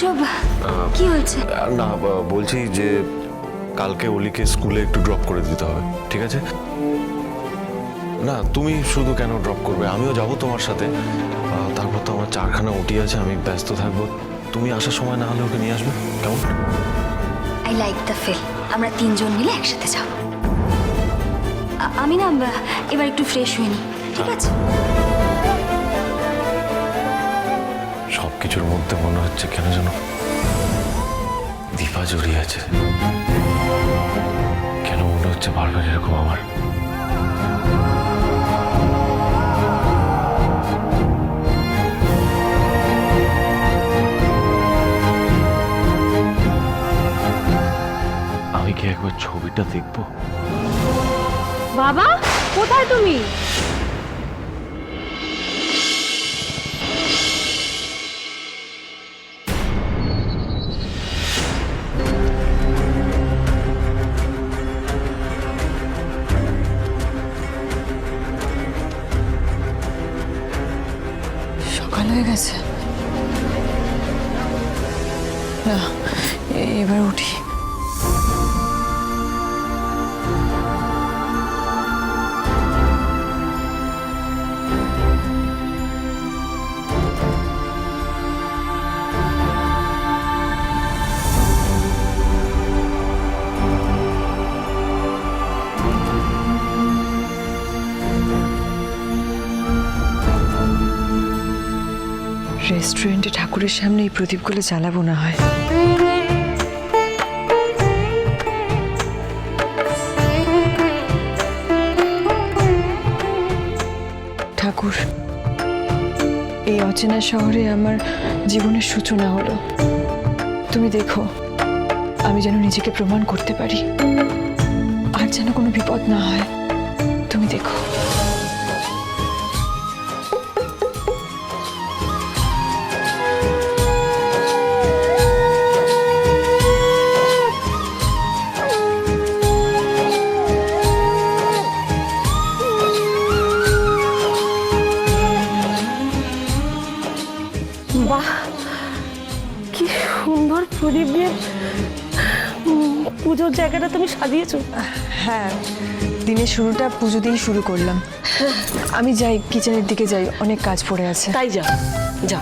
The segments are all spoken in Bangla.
সূর্য কি হয়েছে? না বলছি যে কালকে অলিকে স্কুলে একটু ড্রপ করে দিতে হবে ঠিক আছে? না তুমি শুধু কেন ড্রপ করবে? আমিও যাব তোমার সাথে। তারপর তো আমার চারখানা ওটি আছে আমি ব্যস্ত থাকব। তুমি আসার সময় না হলে ওকে নিয়ে আসবে? কেমন? আই লাইক দ্য ফিল আমরা তিনজন মিলে একসাথে যাব। আমি না এবার একটু ফ্রেশ হয়ে নিই ঠিক আছে? কিছুর মধ্যে মনে হচ্ছে কেন যেন দীপা জড়িয়ে আছে। কেন মনে হচ্ছে বারবার এরকম আমার? আমি কি একবার ছবিটা দেখব? বাবা, কোথায় তুমি? সকাল হয়ে গেছে। না এবার উঠি। রেস্টুরেন্টে ঠাকুরের সামনে এই প্রদীপগুলো জ্বালাবো না হয়। ঠাকুর, এই অচেনা শহরে আমার জীবনের সূচনা হলো। তুমি দেখো, আমি যেন নিজেকে প্রমাণ করতে পারি। আর যেন কোনো বিপদ না হয়। তুমি দেখো। সুন্দর প্রদীপ দিয়ে পুজোর জায়গাটা তুমি সাজিয়েছো। হ্যাঁ দিনের শুরুটা পুজো দিয়েই শুরু করলাম। আমি যাই কিচেনের দিকে যাই অনেক কাজ পড়ে আছে। তাই যা যা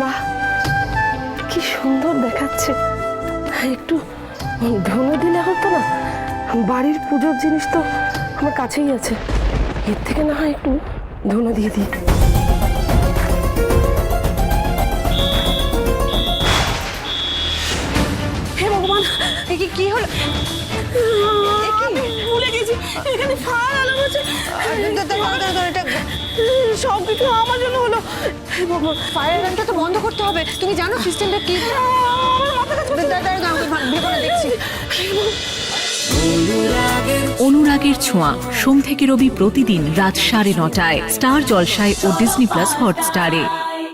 বাহ কি সুন্দর দেখাচ্ছে। একটু ধনু দিলে হতো না? বাড়ির পুজোর জিনিস তো আমার কাছেই আছে। এর থেকে না হয় একটু ধনু দিয়ে দিই। কি কি হলো? আমি ভুলে গেছি। এখানে ফায়ার অ্যালার্ম আছে সব কিছু আমার জন্য হলো। ফায়ার অ্যালার্মটা তো বন্ধ করতে হবে। তুমি জানো সিস্টেমটা কি? অনুরাগের ছোঁয়া সোম থেকে রবি প্রতিদিন রাত সাড়ে নটায় স্টার জলসায় ও ডিসনি প্লাস হটস্টারে